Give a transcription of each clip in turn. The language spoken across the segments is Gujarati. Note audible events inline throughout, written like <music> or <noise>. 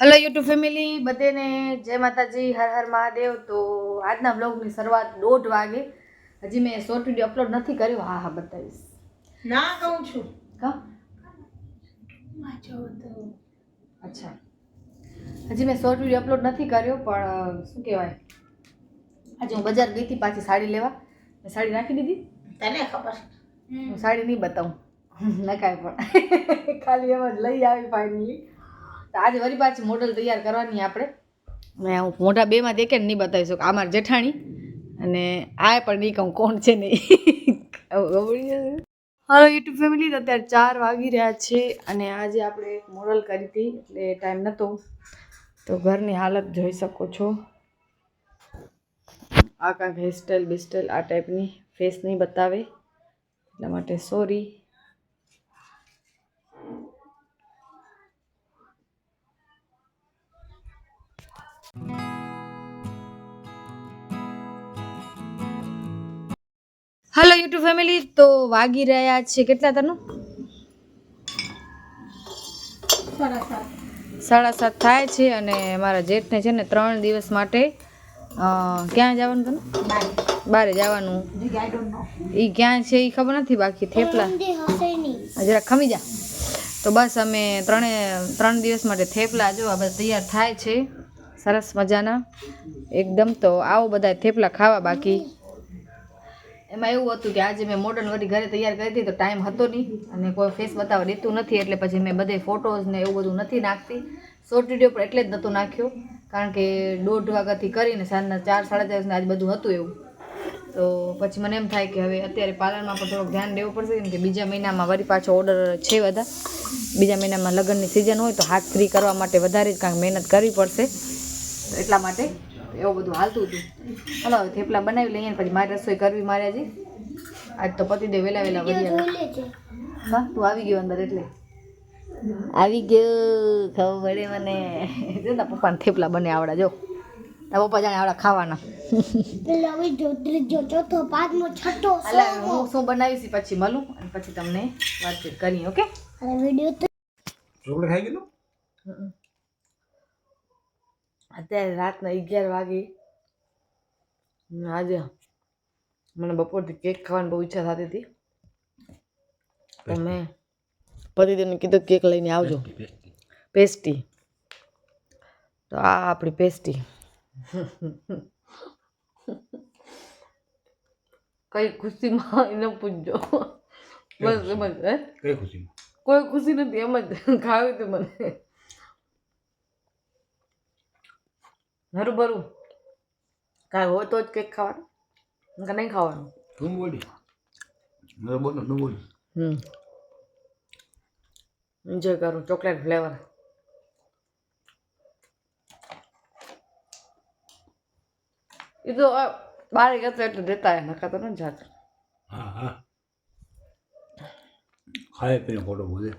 હલો યુટ્યુબ ફેમિલી બધેને જય માતાજી. હર હર મહાદેવ. તો આજના બ્લોગની શરૂઆત દોઢ વાગે. હજી મેં શોર્ટ વીડિયો અપલોડ નથી કર્યો. હા હા બતાવીશ. ના કહું છું. અચ્છા. હજી મેં શોર્ટ વીડિયો અપલોડ નથી કર્યો પણ શું કહેવાય? આજે હું બજાર ગઈ હતી પાછી સાડી લેવા. મેં સાડી રાખી દીધી. તને ખબર? હું સાડી નહીં બતાવું. <laughs> ન કાંઈ પણ. <laughs> ખાલી એમ જ લઈ આવી ફાઇનલી તો આજે વળી પાછી મોડલ તૈયાર કરવાની આપણે. મેં હું મોટા બેમાં દેખે ને નહીં બતાવી શકું. આ મારી જેઠાણી અને આ પણ નહીં કહું કોણ છે નહીં હાલો યુટ્યુબ ફેમિલી અત્યારે ચાર વાગી રહ્યા છે અને આજે આપણે એક મોડલ કરી હતી, એટલે ટાઈમ નહોતો તો ઘરની હાલત જોઈ શકો છો. આ કાંઈક હેરસ્ટાઈલ બેસ્ટાઈલ આ ટાઈપની ફેસ નહીં બતાવે. એટલા માટે સોરી યુટ્યુબ ફેમિલી તો વાગી રહ્યા છે. કેટલા તનું સાડા સાત થાય છે અને મારા જેઠને છે ને ત્રણ દિવસ માટે ક્યાં જવાનું તને બારે જવાનું. એ ક્યાં છે એ ખબર નથી બાકી, થેપલા. જરા ખમી જા. તો બસ અમે ત્રણે, ત્રણ દિવસ માટે થેપલા જો બસ તૈયાર થાય છે. સરસ મજાના. એકદમ તો આવો બધા થેપલા ખાવા બાકી. એમાં એવું હતું કે આજે મેં મોડર્ન વળી ઘરે તૈયાર કરી હતી, તો ટાઈમ હતો નહીં. અને કોઈ ફેસ બતાવવા દેતું નથી, એટલે પછી મેં બધે ફોટોઝ ને એવું બધું નથી નાખતી. શોર્ટ વીડિયો પણ એટલે જ નહોતું નાખ્યો, કારણ કે દોઢ વાગ્યાથી કરીને સાંજના ચાર, સાડા ચાર આજે આજ બધું હતું એવું. તો પછી મને એમ થાય કે હવે અત્યારે પાર્લરમાં પણ થોડુંક ધ્યાન દેવું પડશે, કેમ કે બીજા મહિનામાં વળી પાછો ઓર્ડર છે બધા. બીજા મહિનામાં લગ્નની સિઝન હોય, તો હાથ ફ્રી કરવા માટે વધારે જ કાંઈક મહેનત કરવી પડશે. એટલા માટે એવું બધું હાલતું હતું. ચાલો હવે થેપલા બનાવી લઈએ પછી મારે રસોઈ કરવી મારે હજી. આજ તો પતિદેવ વહેલા વહેલા વધી હા તું આવી ગયો અંદર એટલે. આવી ગયો ખબર પડે મને. જો તારા પપ્પાને થેપલા બને આવડા જો. તારા પપ્પા જાણે આવડા ખાવાના. એટલે હું શું બનાવીશ પછી મળું અને પછી તમને વાતચીત કરીએ ઓકે? ચોકલેટ ખાઈ ગયેલું? અત્યારે રાતના અગિયાર વાગે. આજે મને બપોરથી કેક ખાવાની બહુ ઈચ્છા થતી હતી. તો મેં પતિદેવને કીધું કેક લઈને આવજો. પેસ્ટી તો આ આપણી પેસ્ટી કઈ ખુશીમાં એને પૂછજો. બસ એમ જ કોઈ ખુશી નથી એમ જ. ખાવી હતી મને. હરું ભરું. કાંઈ હોય તો જ કેક ખાવાનું. કે નહીં ખાવાનું? તું બોલી મેં બોલો તું બોલી હમ. એન્જોય કરું ચોકલેટ ફ્લેવર એ તો બારે ગયો એટલે દેતા એ નકા તો ન જાત. હા હા. ખાય પીને ખોટો બોલે.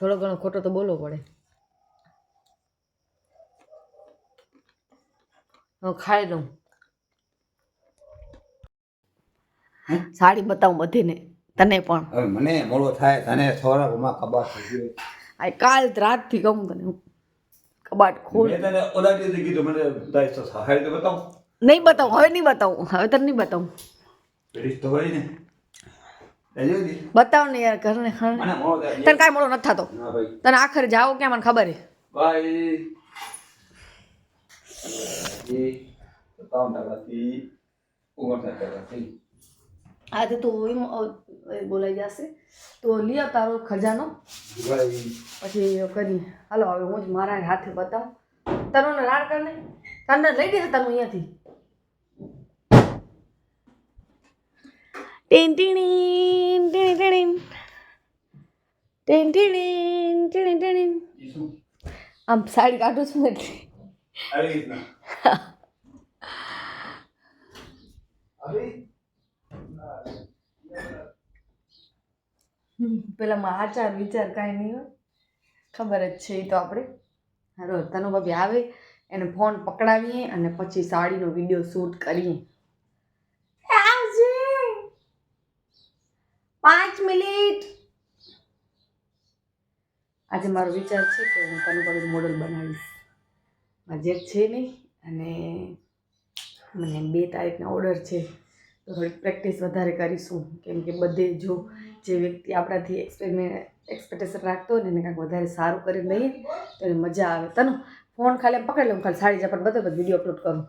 થોડો ઘણો ખોટો તો બોલવો પડે. હું ખાઈ લઉં. સાડી બતાવું બધીને તને પણ. હવે મને મોડો થાય તને સવારમાં ખબર થઈ ગઈ આ કાલ રાતથી કહું તને હું. કબાટ ખોલ. મેં તને ઓલા દિવસે કીધું મને તારી તો સહાય તો બતાવ. નહીં બતાવું હવે નહીં બતાવું. હવે તને નહીં બતાવું. પેલી તો હોય ને. બતાવ ને યાર ઘરને તને કાંઈ મોડો નથી થતો. તને આખરે જાઓ ક્યાં મને ખબર છે? બાય એ સત્તાવન ટકાથી ઓગણસાઠ ટકાથી આજે તો એમ બોલાઈ જશે. તો લઈ આવ તારો ખજાનો. પછી કરી. હાલો હવે હું જ મારા હાથે બતાવું. તને રાડ કરને તને લઈ ગઈ તને અહીંયાથી. ટીન ટીણી ટીણીન. ટીન ટીણીન ટીણી ટીણીન. આમ સાડી કાઢું છું એટલે. આવી રીતના હમ, આચાર વિચાર કાંઈ નહીં હોય ખબર જ છે એ તો આપણે હારો તનુ ભાભી આવે એને ફોન પકડાવીએ અને પછી સાડીનો વીડિયો શૂટ કરીએ. પાંચ મિનિટ. આજે મારો વિચાર છે કે હું તને બધું મોડલ બનાવીશ. જેઠ છે નહીં. અને મને બે તારીખના ઓર્ડર છે. તો થોડીક પ્રેક્ટિસ વધારે કરીશું. કેમ કે બધે જો જે વ્યક્તિ આપણાથી એક્સપેરિમેન્ટ એક્સપેક્ટેશન રાખતો હોય ને એને કાંઈક વધારે સારું કરી લઈએ તો એને મજા આવે. તને ફોન ખાલી પકડી લઉં ખાલી સાડી બધે બધે વીડિયો અપલોડ કરું.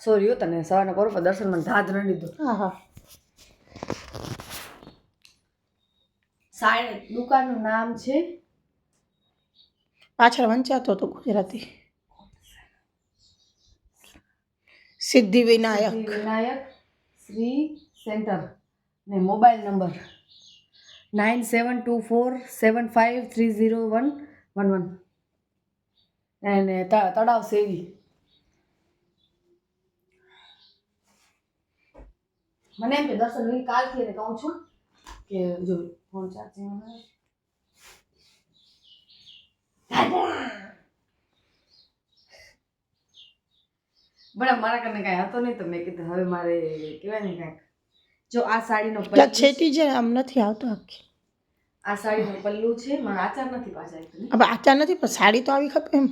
સોરી હો તને સવારના કરું પણ દર્શન મને ધાધ ન લીધું. હા હા. સાડી દુકાનનું નામ છે? પાછળ વંચાતો હતો ગુજરાતી. સિદ્ધિ વિનાયક. વિનાયક, શ્રી સેન્ટર. ને mobile number nine seven two four seven five three zero one one one. અને તળાવ સેવી. મને એમ કે દર્શન હું કાલથી એને કહું છું કે જો ફોન ચાર્જિંગ બરાબર મારા કને કાંઈ હતો નહીં તો મેં કીધું હવે મારે કહેવાય ને કાંઈક. જો આ સાડીનો પેલા પલ્લુ છેટી છે આમ નથી આવતો આખી. આ સાડીનો પલ્લુ છે મારા આચાર નથી પાછા હવે આચાર નથી પણ સાડી તો આવી ખપે એમ.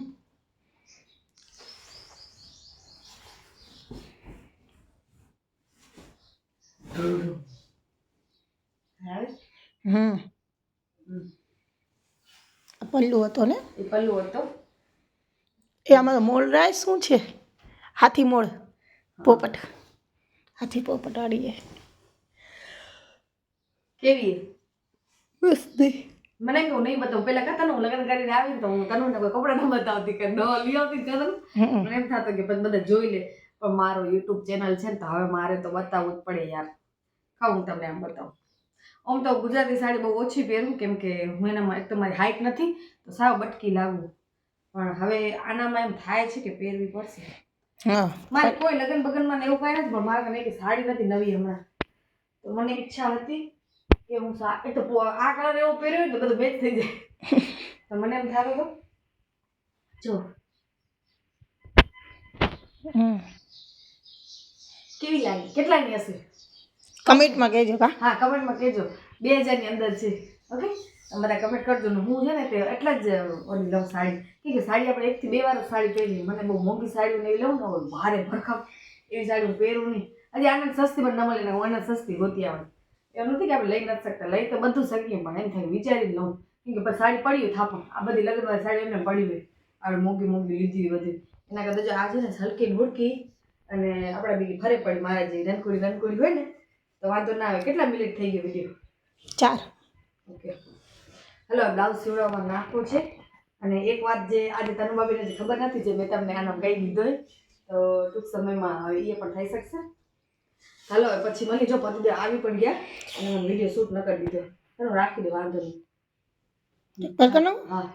હમ. પલ્લુ હતો ને? એ પલ્લુ હતો? એ આમાં મોલ રાય શું છે? હાથી મોળ પોપટ. હાથી પોપટ વાળી કેવી બસ નહીં મને કેવું નહીં બતાવું. પેલા કહેતા ને હું લગ્ન કરીને આવી તો હું તને કોઈ કપડાં ન બતાવતી કે ન લઈ આવતી હમ. મને એમ થતું કે પછી બધા જોઈ લે. પણ મારો યુટ્યુબ ચેનલ છે ને તો હવે મારે તો બતાવવું જ પડે યાર. ખાવ હું તમને આમ બતાવું. આમ તો ગુજરાતી સાડી બહુ ઓછી પહેરું કેમ કે હું એનામાં એક તો મારી હાઇટ નથી તો સાવ બટકી લાવું પણ હવે આનામાં એમ થાય છે કે પહેરવી પડશે. મારે કોઈ લગ્ન બગનમાં ને એવું કાંઈ નથી પણ મારે કને કે સાડી નથી નવી હમણાં. તો મને ઈચ્છા હતી કે હું એ તો આ કલર એવો પહેર્યો તો બધું મેચ થઈ જાય. <laughs> તો મને એમ થતું હતું જો. કેવી લાગી? કેટલાની હશે? કમેન્ટમાં કહેજો હા કમેન્ટમાં કહેજો. બે હજારની અંદર છે. ઓકે? બધા કમેન્ટ કરજો ને હું છે ને તે એટલા જ ઓલી લઉં સાડી. કે સાડી આપણે એકથી બે વાર સાડી પહેરી મને બહુ મોંઘી સાડી ને એવી લઉં ને હોય ભારે ભરખમ એવી સાડી હું પહેરું નહીં. હજી આનંદ સસ્તી પણ ન મળે ને હું એને સસ્તી ગોતી આવે એવું નથી કે આપણે લઈ નથી શકતા. લઈ તો બધું શકીએ પણ એમ થાય વિચારી લઉં. કેમ કે પછી સાડી પડી હોય થાપણ. આ બધી લગ્નવાળી સાડી એમને પડી હોય. આપણે મોંઘી મોંઘી લીધી બધી. એના કરતાં જો આ છે ને હલકી હુડકી અને આપણા બીજી ફરે પડી મારા જે રનકુડી રનકુડી હોય ને તો વાંધો ના આવે. કેટલા મિનિટ થઈ ગયો વીડિયો? ચાર. ઓકે. હલો બ્લાઉઝ સીવડાવવા નાખું છે. અને એક વાત જે આજે તનુભાભીને જે ખબર નથી જે મેં તમને આનો કહી દીધો તો ટૂંક સમયમાં હવે એ પણ થઈ શકશે. હાલો પછી મને જો પતિદેવ આવી પણ ગયા અને વીડિયો શૂટ ન કરી દીધો. રાખી દે વાંધો નહીં. હા.